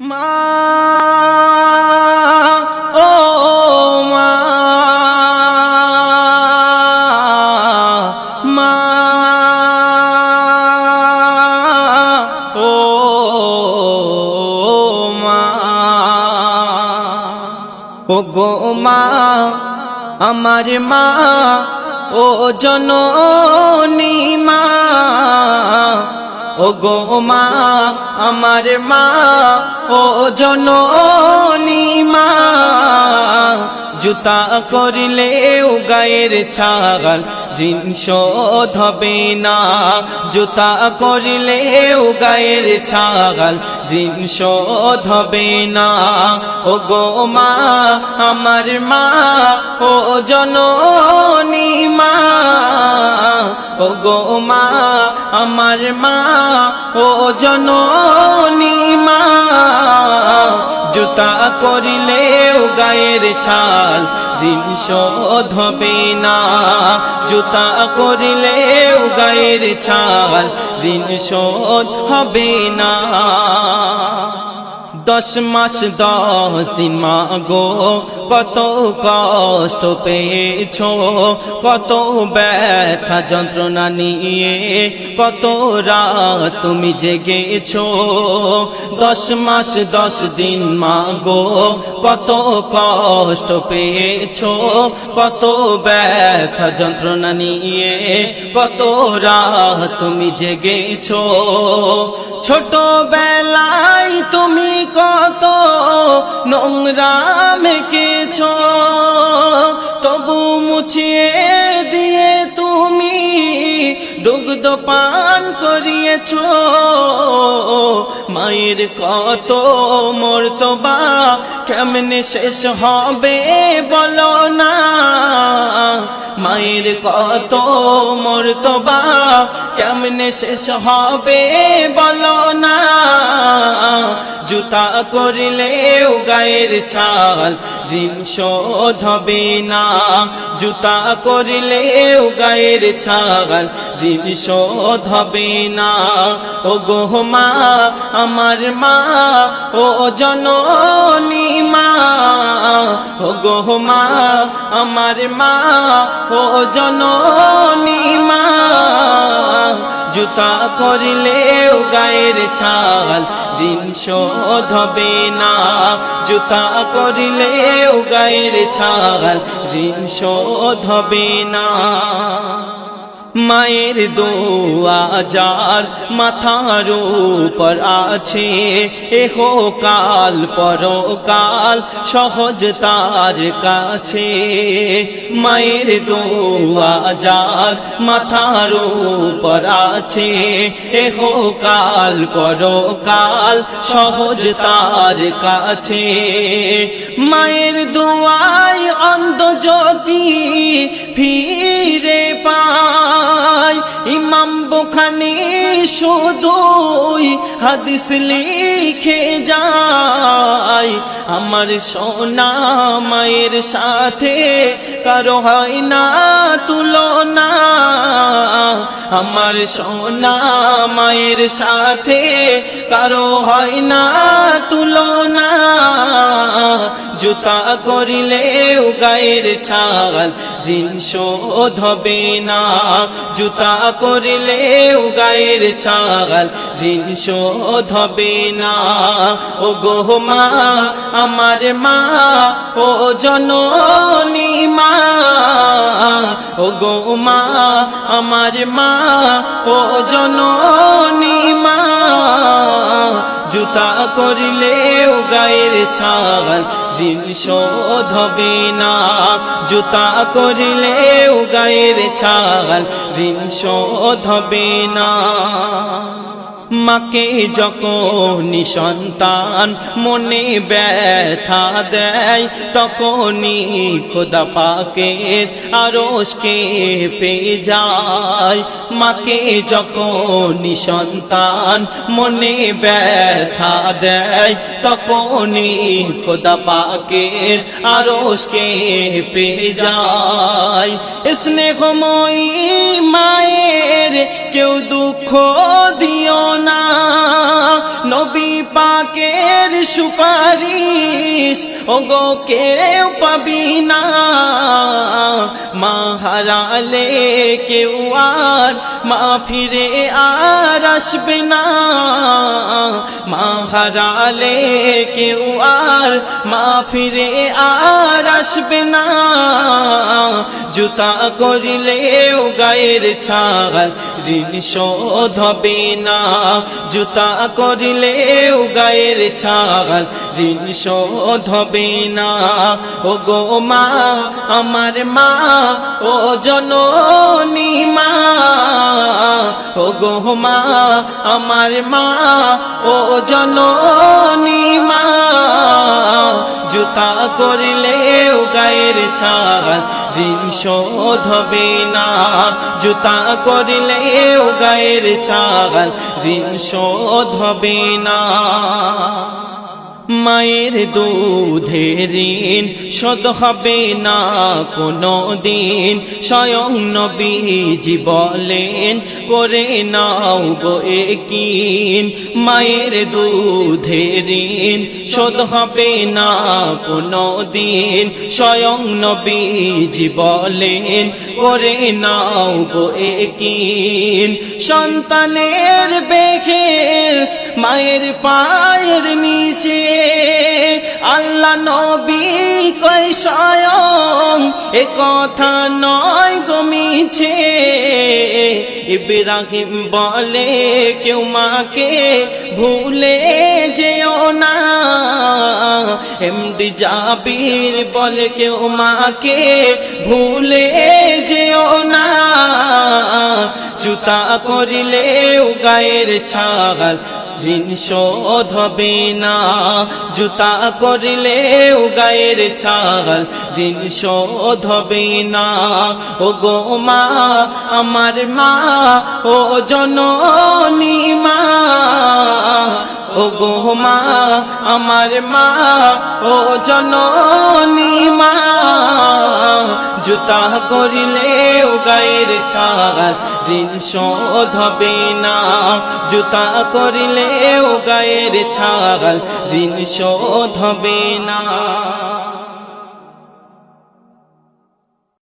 মা ও মা মা ও মা ও গো মা আমার মা ও জননী মা ও গো মা, আমার মা, ও জননী মা, জুতা করিলে গায়ের ছাগাল ঋণ শোধ হবে না। জুতা করিলে গায়ের ছাগাল ঋণ শোধ হবে না। ও গো মা, আমার মা, ও জননী মা ও গো মা, আমার মা, ও জননী মা, জুতা করিলে গায়ের ছাল, ঋণ শোধ হবে না। জুতা করিলে গায়ের ছাল, ঋণ শোধ হবে না। দশ মাস দশ দিন মাগো, কত কষ্ট পেয়েছ, কত ব্যথা যন্ত্রণা নিয়ে, কত রাত তুমি জেগেছ। দশ মাস দশ দিন মাগো, কত কষ্ট পেয়েছ, কত ব্যথা যন্ত্রণা নিয়ে, কত রাত তুমি জেগেছ। ছোট বেলায় তুমি কত নোংরা মেকেছ তবু মুছিয়ে দিয়ে তুমি দুগ্ধ পান করিয়েছ। মায়ের কত মর্তবা, কেমনে শেষ হবে বলো না। মায়ের কত মর্তবা কেমনে শেষ হবে বলো না। জুতা করিলে গায়ের ছাল ঋণ শোধ হবে না। জুতা করিলে গায়ের ছাল ঋণ শোধ হবে না। ও গো মা, আমার মা, ও জননী মা। ও গো মা, আমার মা, ও জননী মা। জুতা করিলে গায়ের ছাল, ঋণ শোধ হবে না। জুতা করিলে গায়ের ছাল, ঋণ শোধ হবে না। মায়ের দোয়া যার মাথার উপর আছে, এহো কাল পরকাল সহজ তার কাছে। মায়ের দোয়া যার মাথার উপর আছে, এহো কাল পরকাল সহজ তার কাছে। মায়ের দোয়াই অন্ধ জ্যোতি ফিরে বুখানি শুধুই হাদিস লিখে যায়। আমার সোনা মায়ের সাথে কারও হয় না তুলনা। আমার সোনা মায়ের সাথে কারও হয় না তুলনা। জুতা করিলে গায়ের ছাল, ঋণ শোধ হবে না। জুতা করিলে গায়ের ছাল, ঋণ শোধ হবে না। ও গো মা, আমার মা, ও জননী মা ও গো মা, আমার মা, ও জননী মা। জুতা করিলে গায়ের ছাল ঋণ শোধ হবে না। জুতা করিলে গায়ের ছাল ঋণ শোধ হবে না। মাকে যখন সন্তান মনে ব্যথা দেয়, তখনই খোদা পাকের আরসকে পেয়ে যায়। মাকে যখন সন্তান মনে ব্যথা দেয়, তখনই খোদা পাকের আরসকে পেয়ে যায়। স্নেহময়ী মায়ের কেউ দুঃখ দিও না। নবী পাকের সুপারিশ ও গো কেউ পাবি না। মা হারালে কেউ আর মা ফিরে আর আসবে না। মা কেউ আর মা ফিরে আর আসবে না। জুতা করিলেও গায়ের ছাগাল ঋণ শোধ হবে না। জুতা করিলেও গায়ের ছাগাল ঋণ শোধ হবে না। ও গো মা, আমার মা, ও জননী মা। ও গো মা, আমার মা, ও জননী মা। জুতা করিলেও গায়ের ছাস ঋণ শোধ হবে না। জুতা করিলেও গায়ের ছাস ঋণ শোধ হবে না। মায়ের দুধের ঋণ শোধ হবে না কোনো দিন স্বয়ং নবীজি বলেন, করে নাও গো একিন মায়ের দুধের ঋণ শোধ হবে না কোনো দিন স্বয়ং নবীজি বলেন, করে নাও গো একিন সন্তানের বেখেস মায়ের পায়ের নিচে আল্লাহ নবী কয় এ কথা নয় গমিছে ইব্রাহিম বলে, কেউ মাকে ভুলে যেও না। এমডি জাবির বলে, কেউ মাকে ভুলে যেও না। জুতা করিলেও গায়ের ছাগাল ঋণ শোধ হবে না। জুতা করিলেও গায়ের ছাগাল ঋণ শোধ হবে না। ও গো মা, আমার মা, ও জননী মা। ও গো মা, আমার মা, ও জননী মা। জুতা করিলেও গায়ের ছাগাস ঋণ শোধ হবে না। জুতা করিলেও গায়ের ছাগাস ঋণ শোধ হবে না।